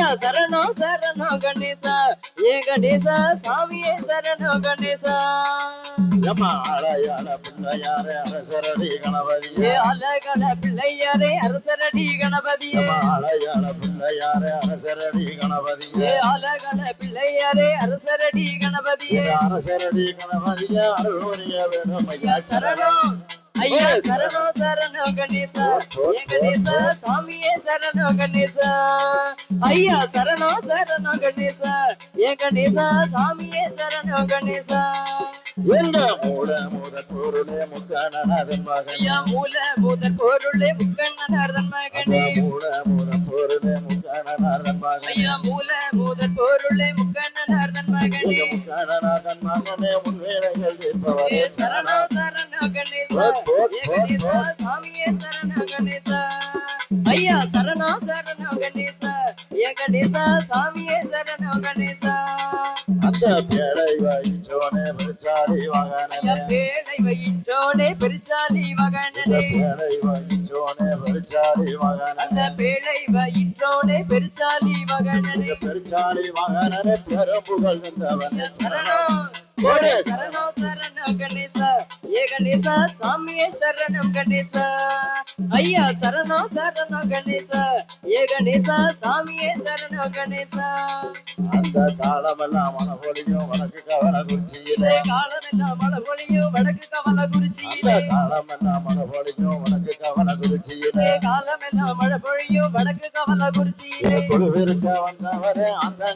ஐயா சரணம் சரணம் கணேசா. ஏ கணேசா சாமியே சரணம் கணேசா. ஏமா அழையாள பிள்ளையாரே அரசரடி கணபதியே. ஏ அழகன பிள்ளையாரே அரசரடி கணபதியே. ஏமா அழையாள பிள்ளையாரே அரசரடி கணபதியே. ஏ பிள்ளையாரே அரசரடி கணபதியே. இந்த அரசரடி கணபதியே வேணும் ஐயா சரணம் ஐயா சரணம் சரணம் கணேசா. ஏ கணேசா சாமியே சரணம் கணேசா. ஐயா சரணம் சரணம் கணேசா. ஏ கணேசா சாமியே சரணம் கணேசா. எங்க மூட மூட பொருளே முக்கணநாதன் மகன்? ஐயா மூல முதற் பொருளே முக்கண்ணனார்தன் மகனே. மூட மூட பொருளே முக்கணநாதன் மகன்? ஐயா மூல முதற் பொருளே முக்கண்ணனார்தன் மகனே. கணேசா சாமியே சரணம் கணேசா ஐயா சரணம் சரணம் கணேசா. ஏ கணேசா சாமியே சரணம் கணேசா. அந்த பேழை வகிச்சோனே பிரச்சாரி ஐயா மகனே. பேடை வயிற்றோனே பெருச்சாலி மகனே. அந்த பேழை வயிற்றோனே பெருச்சாலி மகனே. பெரும்புகழ் வந்தவனே ஐயா சரணம் சரணம் கணேசா. ஏ கணேசா சாமியே சரணம் கணேசா. ஐயா சரணம் சரணம் கணேசா. ஏ கணேசா சாமியே சரணம் கணேசா. அந்த காலமெல்லாம் மனபொழியும் வடக்கு கவன குறிச்சியிலே. காலமெல்லாம் மழை பொழியும் வடக்கு கவல குறிச்சியிலே. காலமெல்லாம் மனபொழியும் வடக்கு கவன குறிச்சியிலே. காலமெல்லாம் மழை பொழியும் வடக்கு கவல குறிச்சியிலே. குழுவிருக்க வந்தவரே அந்த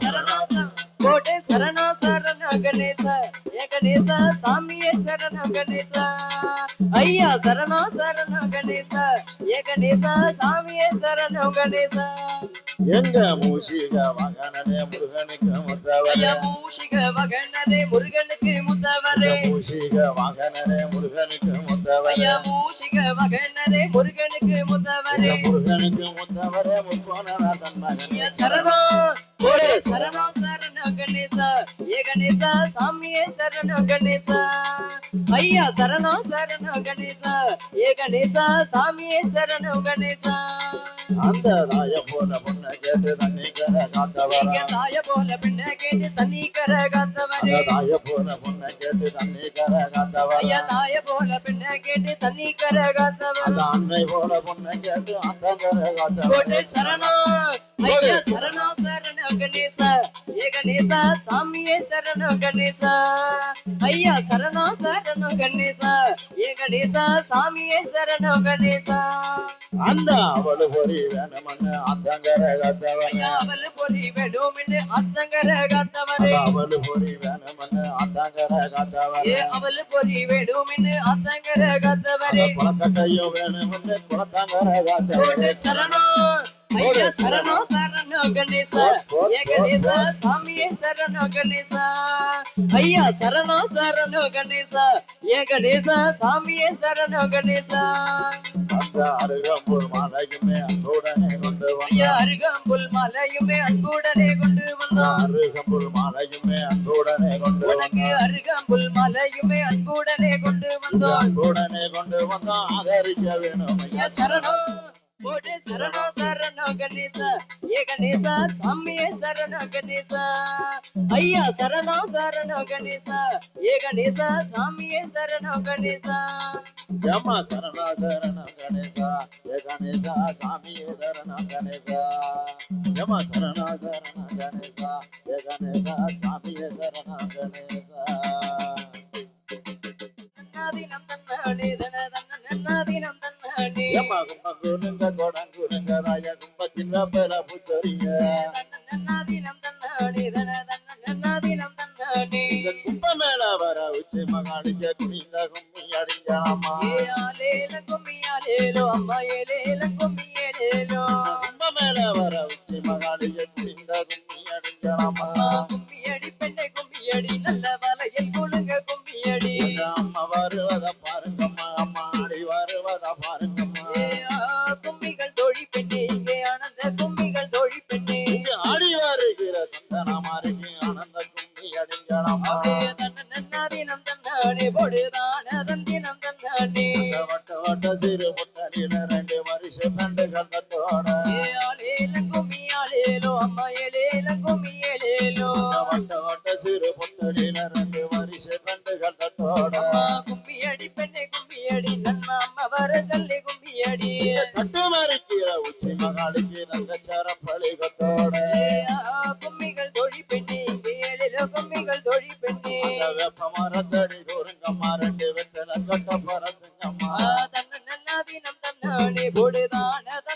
சரணம். கோட்டை சரணம் சரணம் கணேசா ஏ கணேசா சாமியே சரணம் கணேசா. ஐயா சரணம் சரணம் கணேசா ஏ கணேசா சாமியே சரணம் கணேசா. எங்க மூஷிக மகனே முருகனுக்கு முத்தவரே? மூஷிக மகனரே முருகனுக்கு முத்தவரே. மூஷிக மகனே முருகனுக்கு முத்தவரே? மூஷிக மகனரே முருகனுக்கு முத்தவரே. முருகனுக்கு முத்தவரே? முப்போனநாதன் மகனே. ஐயா சரணம் கோடே சரணம் சரணம் கணேசா ஏ கணேசா சாமியே சரணம் கணேசா ஐயா சரணம் சரணம் கணேசா ஏ கணேசா சாமியே சரணம் கணேசா அந்த தாய போல பொண்ணை கேட்டு தண்ணி கர காத்தவரா நீங்க தாய போல பின்ன கேட்டு தண்ணி கர காத்தவரே அந்த தாய போல பொண்ணை கேட்டு தண்ணி கர காத்தவரா ஐயா தாய போல பின்ன கேட்டு தண்ணி கர காத்தவரே அந்த அன்னை போல பொண்ணை கேட்டு அந்த கர கோட்டை காத்தவரா சரணம் ஐயா சரணம் சரணம் கணேசா ஏ கணேசா சாமியே சரணம் கணேசா. ஐயா சரணம் சரணம் கணேசா. ஏ கணேசா சாமியே சரணம் கணேசா. அந்த அவளு பொறி வேணுமன்னு அந்த கர காத்தவரா ஐயா அவள் பொலி வெடுமின்னு அத்தங்கர காத்தவரே அவளு பொறி வேணுமன்னு அந்த கர ஏ அவள் பொலி வெடுமின்னு அத்தங்கர காத்தவரே குளக்கட்டையும் வேணுமன்னு குளத்தாங்கர கோட்டை காத்தவரா சரணம் ஐயா சரணம் சரணம் கணேசா. ஏ கணேசா சாமியே சரணம் கணேசா. ஐயா சரணம் சரணம் கணேசா. ஏ கணேசா சாமியே சரணம் கணேசா. அந்த அருகம்பூர் மாலையுமே அன்புடனே கொண்டு ஐயா அருகம்புல் மலையுமே அன்புடனே கொண்டு வந்தோம் அருகம்புல் மாலையுமே அன்புடனே கொண்டு உனக்கு வந்தான். அருகம்புல் மலையுமே அன்புடனே கொண்டு வந்தோம் அன்புடனே கொண்டு ஆதரிக்க வேணும் ஐயா. சரணம் போடு சரணம் சரணம் கணேசா ஏ கணேசா சாமியே சரணம் கணேசா ஐயா சரணம் சரணம் கணேசா ஏ கணேசா சாமியே சரணம் கணேசா ஏமா சரணா சரணம் கணேசா ஏ கணேசா சாமியே சரணம் கணேசா ஏமா சரணா சரணம் கணேசா ஏ கணேசா சாமியே சரணம் கணேசா நன்னாதினம் தன்னானே தன தன்ன நன்னாதினம் நன்னாதினம் தன்னானே தன தன்ன நன்னாதினம் தன்னானே இந்த கும்ப மேல வர உச்சி மகாடிக்க குனிந்த கும்மி ஏலேலோ கும்ப மேல வர உச்சி மகாடிக்க குனிந்த கும்மி அம்மா கும்மியடி பெண்ணை கும்மியடி நல்ல வலையில் குழுங்க கும்மியடி அம்மா வருவத பாருங்கம்மா சிறு பொன்னடியில ரெண்டு வரிசை பெண்டு கட்டத்தோட. அடி பெண்ணே கும்மி அடி நன்மா அம்மா வர சொல்லி கும்மி அடி கட்டு மறிக்கிற உச்சி மகாளிக்கு நல்ல சரப்பழிகத்தோட கும்மிகள் தொழி பெண்ணே ஏலேலோ கும்மிகள் தொழி பெண்ணே. அந்த வெப்ப மரத்தடி தூரங்கம்மா ரெண்டு வெத்தல கட்ட பறந்துங்கம்மா. தன்ன நன்னாதீனம் தன்னானே போடுதான தந்தினம் தன்னானே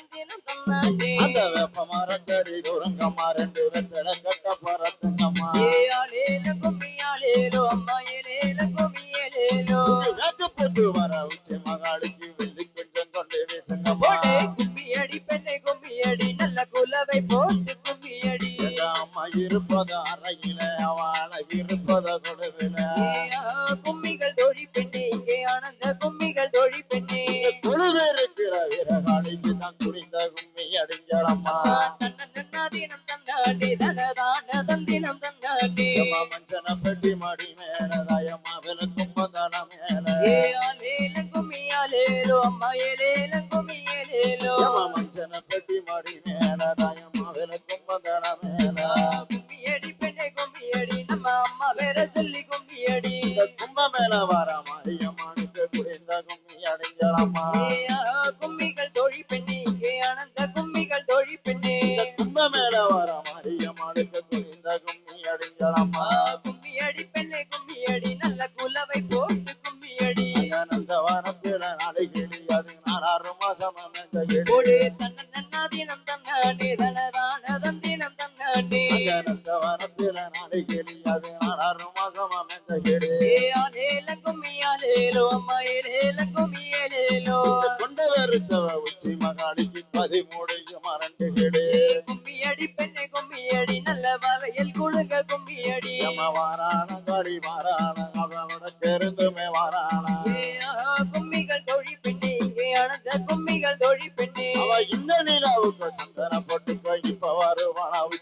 அந்த வெப்ப மரத்தடி தூரங்கம்மா ரெண்டு வெத்தல கட்ட பறந்துங்கம்மா ஏ ஆளேல கும்மி ஆளேலோ அம்மா ஏலேல கும்மி ஏலேலோ வேக்கு போட்டு வர உச்சி மகாளிக்கு வெள்ளி கொஞ்சம் கொண்டு வீசுங்கம்மா. போடு கும்மி அடி பெண்ணை கும்மி அடி நல்ல குலவை போட்டு கும்மி அடி. எங்க அம்மா இருப்பது அறையில அவள இருப்பத கொடுவில பெண்ணை நம்ம அம்மா வேற சொல்லி கும்ப மேல வர மாரியம்மானுக்கு குடிந்த கும்மி அடிஞ்சலம்மா ஏ ஏலேலோ கொண்ட வெறுத்தவ உச்சி மகாளிக்கு பதிமூடைக்கு மறண்டு கேடு. ஏ கும்மி அடி பெண்ணை கும்மி அடி நல்ல வளையல் குழுங்க கும்மி அடி எம வாரான காடி வாரான. அவனோட பெருந்துமே வாரான கும்மிகள் தொழி பெண்ணே இங்கே ஆனந்த கும்மிகள் தொழி பெண்ணே. அவ இந்த நிலாவுக்கு சந்தன போட்டுக்கோ இப்ப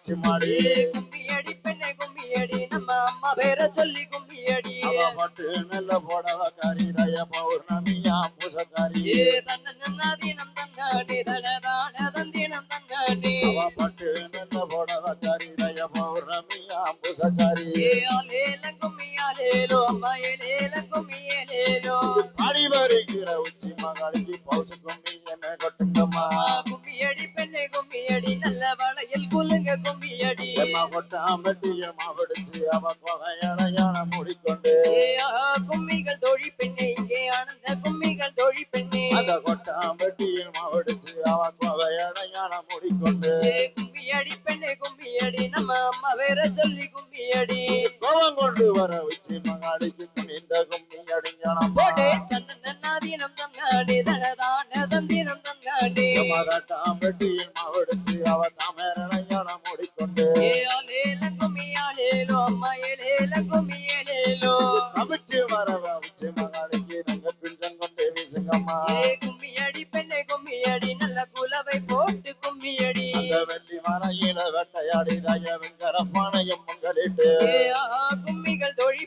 உச்சி மாடி ஏ கும்மி அடி பெண்ணை கும்மி அடி நம்ம அம்மா வேற சொல்லி கும்மி அடி. அவ பட்டு நல்ல போடவ காரிதய பௌர்ணமியா பூசக்காரி. தன்ன நன்னாதீனம் தன்னானே தனதான தந்தினம் அவ பட்டு நல்ல போடவ காரிதய பௌர்ணமியா பூசக்காரி. ஆலேல கும்மி ஆலேலோ அம்மா ஏலேல கும்மி ஏலேலோ. பாடி வருகிற உச்சி மகாளிக்கு பவுசு கும்மி என்ன கொட்டுங்கம்மா. கும்மி அடி அடி நல்ல வளையல் குலுங்க எம்மா கொட்டாம்பட்டிய மாவடிச்சு அவ கொகையடையாள மூடிக்கொண்டு. கும்மிகள் தொழி பெண்ணே இங்கே ஆனந்த கும்மிகள் தொழி பெண்ணே. அந்த கொட்டாம்பட்டியில் மாவடிச்சு அவ கொகையடையாள மூடிக்கொண்டு. அடி பெண்ணை கும்மி அடி நம்ம அம்மா வேற சொல்லி கும்மி அடி கோவம் கொண்டு வர உச்சி மகாளிக்கு துணிந்த கும்மி அடிஞ்சனம் போடு தன்ன நன்னாதீனம் தன்னானே தனதான தந்தினம் தன்னானே மகாட்டாம்பட்டியில் மாவடிச்சு அவ தாமரையாள மூடிக்கொண்டு ஏ ஆலேல கும்மி ஆலேலோ அம்மா ஏலேல கும்மி ஏலேலோ கமிச்சு வரவ உச்சி மகாளிக்கு தங்க பிஞ்சம் கொண்டு வீசுங்கம்மா. ஏ கும்மி அடி பெண்ணை கும்மி அடி நல்ல குலவை போட்டு கும்மி அடி அந்த வெள்ளி மலையில வேட்டையாடி தய வெங்கரப்பானையும் மங்களிட்டு ஏ ஆஹா கும்மிகள் தொழி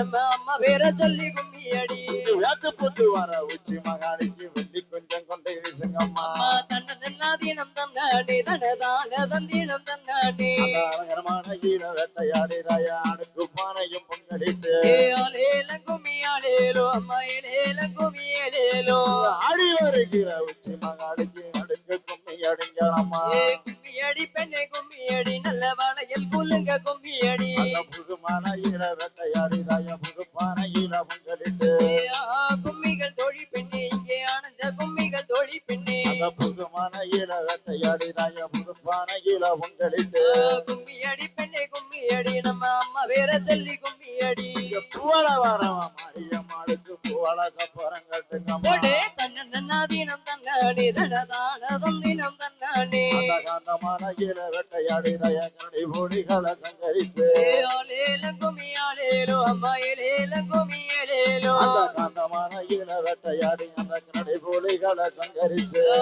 நம்ம அம்மா வேற சொல்லி கும்மி அடி வேட்டு போட்டு வர உச்சி மகாளிக்கு வெள்ளி கொஞ்சம் கொண்டு வீசுங்கம்மா. அம்மா தன்ன நன்னாதீனம் தந்தானே தனதான தந்தீனம் தந்தானே அந்த அலங்கரமான ஈர வேட்டையாடி தய அணுக்கு பானையும் பொங்கலிட்டு. ஏ ஆலேல கும்மி ஆலேலோ அம்மா ஏலேல கும்மி ஏலேலோ ஆடி வருகிற உச்சி மகாளிக்கு நடுக்கு கும்மி அடிஞ்சலம்மா ஏ கும்மி அடி பெண்ணை கும்மி அடி நல்ல வளையல் குலுங்க கும்மி அடி அந்த புதுமான ஈர வேட்டையாடி தய புது பானையில பொங்கலிட்டு கும்மிகள் தொழி பெண்ணே இங்கே ஆனந்த கும்மிகள் தொழி பெண்ணே புதுமான ஈர வேட்டையாடி தய புது பானையில பொங்கலிட்டு ஆ, கும்மி அடி பெண்ணை கும்மி அடி நம்ம அம்மா வேற சொல்லி கும்மி அடி பூவள வரவா மாரியம்மாளுக்கு பூவள சப்பரம் கட்டுங்கம்மா போடு தன்ன நன்னாதீனம் தன்னானே தனதான தந்தினம் தன்னானே அந்த காந்தமான ஈர வேட்டையாடி தய கரடி பொடிகளை சங்கரித்து. ஏ ஆலேல கும்மி ஆலேலோ அம்மா ஏலேல கும்மி ஏலேலோ அந்த காந்தமான ஈர வேட்டையாடி அந்த கரடி பொடிகளை சங்கரித்து. ஆ,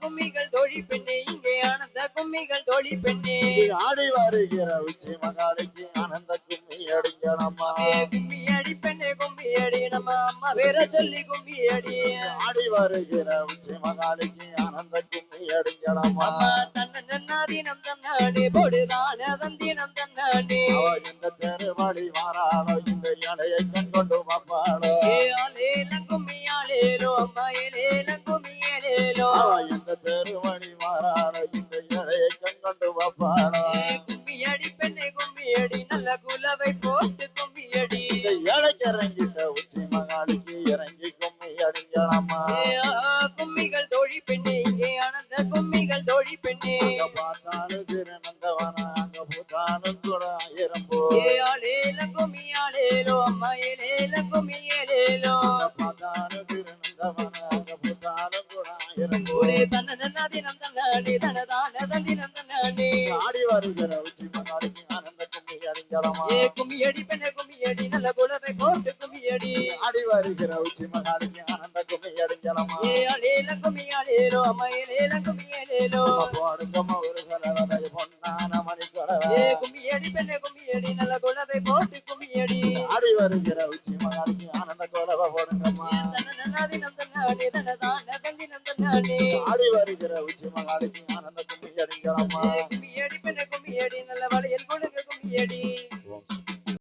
கும்மிகள் தொழி பெண்ணே இங்கே ஆனந்த கும்மிகள் தொழி பெண்ணே. ஆடி வருகிற உச்சி மகாளிக்கு ஆனந்த கும்மி அடிக்கணுமா? ஏ கும்மி அடி பெண்ணே கும்மி கும்மியடி நம்ம அம்மா பேர சொல்லி கும்மியடி ஆடி வருகிற உச்சி மகாலிக்கு ஆனந்த கும்மி அடிங்களம்மா அம்மா தன்ன நன்னாதீனம் தன்னானே போடுதான தந்தீனம் தன்னானே அவ இந்த தெருவழி மாறாளோ இந்த இலையை கண் கொண்டு பாப்பாளோ ஏ ஆலேல கும்மியாலேலோ இந்த தெருவழி மாறாளோ இந்த இலையை கண் கொண்டு பாப்பாளோ ஆடி வருகிற உச்சி மகாலிக்கு ஆனந்த கும்மி அடிங்களம்மா ஏ கும்மியடி பெண்ணே கும்மியடி நல்ல குலவை போட்டு கும்மியடி. ஆடி வருகிற உச்சி மகாலிக்கு ஆனந்த கும்மி அடிங்களம்மா ஏ அலேல கும்மியாலேலோ அம்மா ஏலேல கும்மியேலேலோ போடுங்கம்மா ஒரு கலவரை பொன்னான மணி கலவை ஏ கும்மியடி பெண்ணே கும்மியடி நல்ல ஆடி வருகிற உச்சி மகாலிக்கு ஆனந்த கோலவை போடுங்கம்மா ஆடி வருகிற உச்சி மகாலிக்கு ஆனந்த கும்மி